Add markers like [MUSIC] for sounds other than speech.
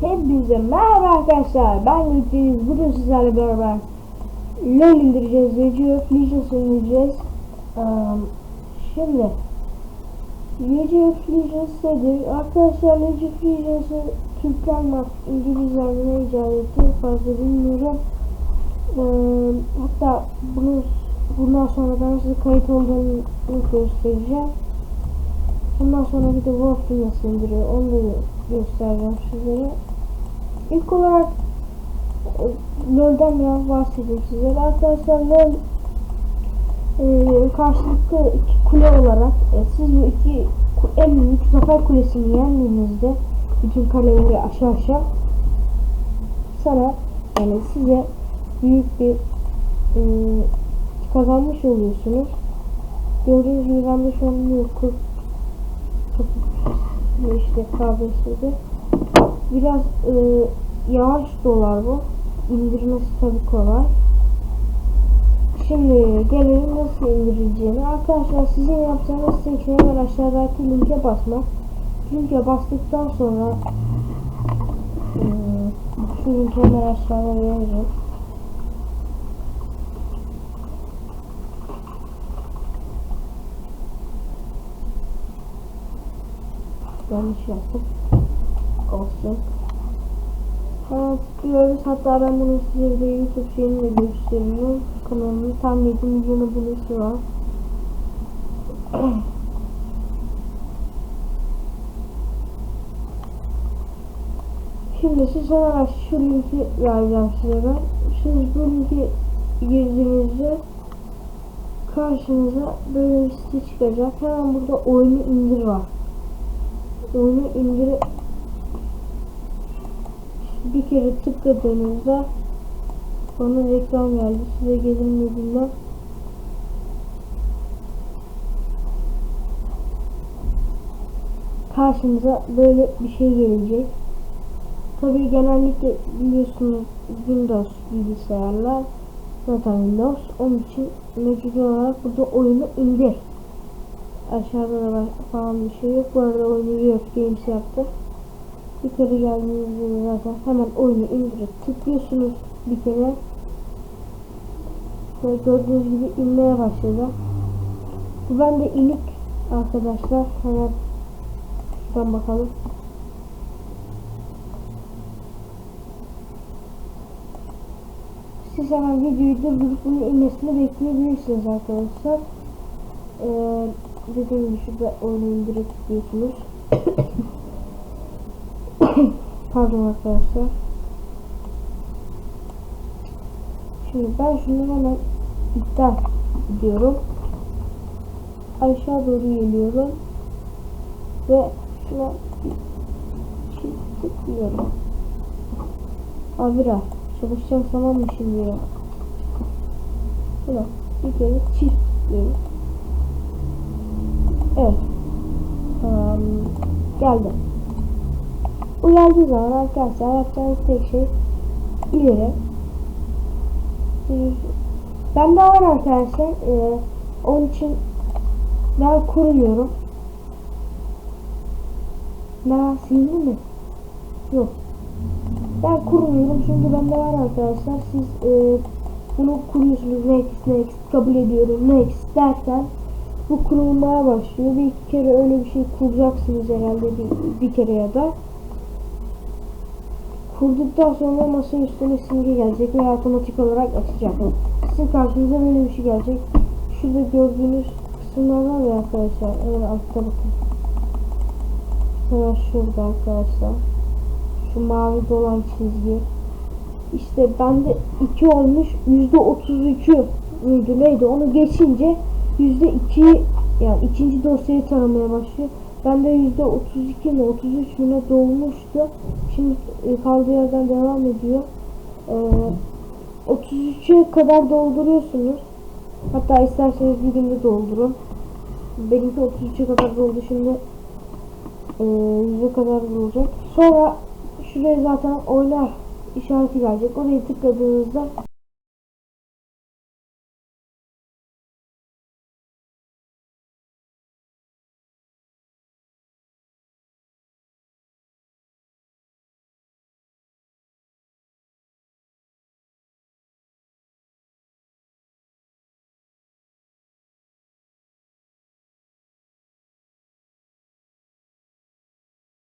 Hepinize merhaba arkadaşlar. Ben Gülteyiz. Bugün sizlerle beraber LoL indireceğiz. Of Legends indireceğiz. Um, şimdi of Legends nedir? Arkadaşlar of Legends'ı Türkler mi İngilizler mi icat etti fazla bilmiyorum. Um, hatta bunu bundan sonra ben size kayıt olduğunu göstereceğim. Bundan sonra bir de Wolf'u nasıl indiriyor onu da göstereceğim sizlere. İlk olarak e, LoL'den biraz bahsedeyim sizlere. Arkadaşlar LoL e, karşılıklı iki kule olarak e, siz bu iki en büyük zafer kulesini yendiğinizde bütün kaleleri aşağı aşağı sana yani size büyük bir e, kazanmış oluyorsunuz. Gördüğünüz gibi ben de şu an yok bu işte KBS'de. Biraz e, yavaş dolar bu. İndirmesi tabii kolay. Şimdi gelelim nasıl indirileceğini. Arkadaşlar sizin yapacağınız tek şey aşağıdaki linke basmak. Linke bastıktan sonra e, şu linki hemen aşağıda vereceğim. yanlış yaptım. Olsun. Tıklıyoruz. Hatta ben bunu size bir YouTube şeyini de gösteriyorum. Kanalımın tam 7 milyon abonesi var. [CLEARS THROAT] Şimdi siz hemen şu linki vereceğim size ben. Siz bu linki girdiğinizde karşınıza böyle bir site çıkacak. Hemen burada oyunu indir var oyunu indir bir kere tıkladığınızda bana reklam geldi size gelinmediğinden karşınıza böyle bir şey gelecek tabi genellikle biliyorsunuz Windows bilgisayarlar zaten Windows onun için mevcut olarak burada oyunu indir Aşağıda da falan bir şey yok. Bu arada oyunu Riot Games yaptı. Yukarı geldiğinizde zaten hemen oyunu indirip tıklıyorsunuz bir kere. Ve gördüğünüz gibi inmeye başladı. Bu bende inik arkadaşlar. Hemen şuradan bakalım. Siz hemen videoyu durdurup bunun inmesini bekleyebilirsiniz arkadaşlar. Ee, dediğim gibi şurada oyunu indirip diyorsunuz. Pardon arkadaşlar. Şimdi ben şunu hemen iptal ediyorum. Aşağı doğru geliyorum. Ve şuna çift tıklıyorum. Abira çalışacağım tamam mı şimdi ya? Şuna bir kere çift tıklıyorum. Evet. Um, geldi. Bu geldiği zaman arkadaşlar yapacağınız tek şey ileri. Ben de var arkadaşlar. Ee, onun için ben kuruyorum. Ne sildi mi? Yok. Ben kurmuyorum çünkü bende var arkadaşlar. Siz e, bunu kuruyorsunuz. Next, next, kabul ediyorum. Next derken bu kurulmaya başlıyor. Bir iki kere öyle bir şey kuracaksınız herhalde bir, bir kere ya da. Kurduktan sonra masa üstüne simge gelecek ve otomatik olarak açacak. Sizin karşınıza böyle bir şey gelecek. Şurada gördüğünüz kısımlar var ya arkadaşlar. Hemen altta bakın. Hemen şurada arkadaşlar. Şu mavi dolan çizgi. İşte bende 2 olmuş. %33'ü müydü neydi onu geçince yüzde iki yani ikinci dosyayı taramaya başlıyor. Ben de yüzde 32 mi 33 mi ne dolmuştu. Şimdi e, kaldığı yerden devam ediyor. Ee, 33'e kadar dolduruyorsunuz. Hatta isterseniz bir günde doldurun. Benimki 33'e kadar doldu şimdi e, 100'e kadar dolacak. Sonra şuraya zaten oynar işareti gelecek. Oraya tıkladığınızda